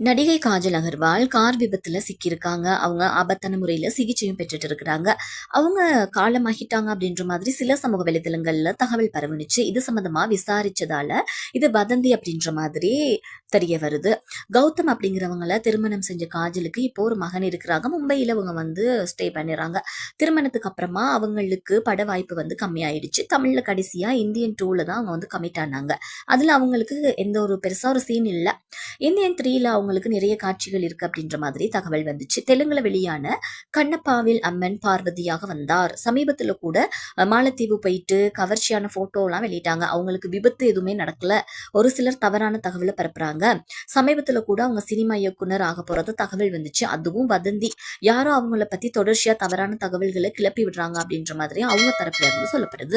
நடிகை காஜல் அகர்வால் கார் விபத்தில் சிக்கியிருக்காங்க. அவங்க ஆபத்தான முறையில் சிகிச்சையும் பெற்றுட்டு இருக்கிறாங்க. அவங்க காலமாகிட்டாங்க அப்படின்ற மாதிரி சில சமூக வலைதளங்களில் தகவல் பரவுனுச்சு. இது சம்மந்தமாக விசாரிச்சதால இது வதந்தி அப்படின்ற மாதிரி தெரிய வருது. கௌதம் அப்படிங்கிறவங்கள திருமணம் செஞ்ச காஜலுக்கு இப்போ ஒரு மகன் இருக்கிறாங்க. மும்பையில் அவங்க வந்து ஸ்டே பண்ணிடுறாங்க திருமணத்துக்கு அப்புறமா அவங்களுக்கு பட வாய்ப்பு வந்து கம்மியாயிடுச்சு. தமிழ்ல கடைசியாக இந்தியன் டூவில் தான் அவங்க வந்து கமிட் ஆனாங்க. அதில் அவங்களுக்கு எந்த ஒரு பெருசாக ஒரு சீன் இல்லை இந்தியன் த்ரீயில் அவங்க அவங்களுக்கு நிறைய காட்சிகள் இருக்கு அப்படின்ற மாதிரி தகவல் வந்துச்சு. தெலுங்குல வெளியான கண்ணப்பாவில் அம்மன் பார்வதியாக வந்தார். சமீபத்துல கூட மாலத்தீவு போயிட்டு கவர்ச்சியான ஃபோட்டோலாம் வெளியிட்டாங்க. அவங்களுக்கு விபத்து எதுவுமே நடக்கல. ஒரு சிலர் தவறான தகவலை பரப்புறாங்க. சமீபத்துல கூட அவங்க சினிமா இயக்குனர் ஆகப் போறது தகவல் வந்துச்சு. அதுவும் வதந்தி. யாரோ அவங்கள பத்தி தொடர்ச்சியா தவறான தகவல்களை கிளப்பி விடுறாங்க அப்படின்ற மாதிரி அவங்க தரப்புல இருந்து சொல்லப்படுது.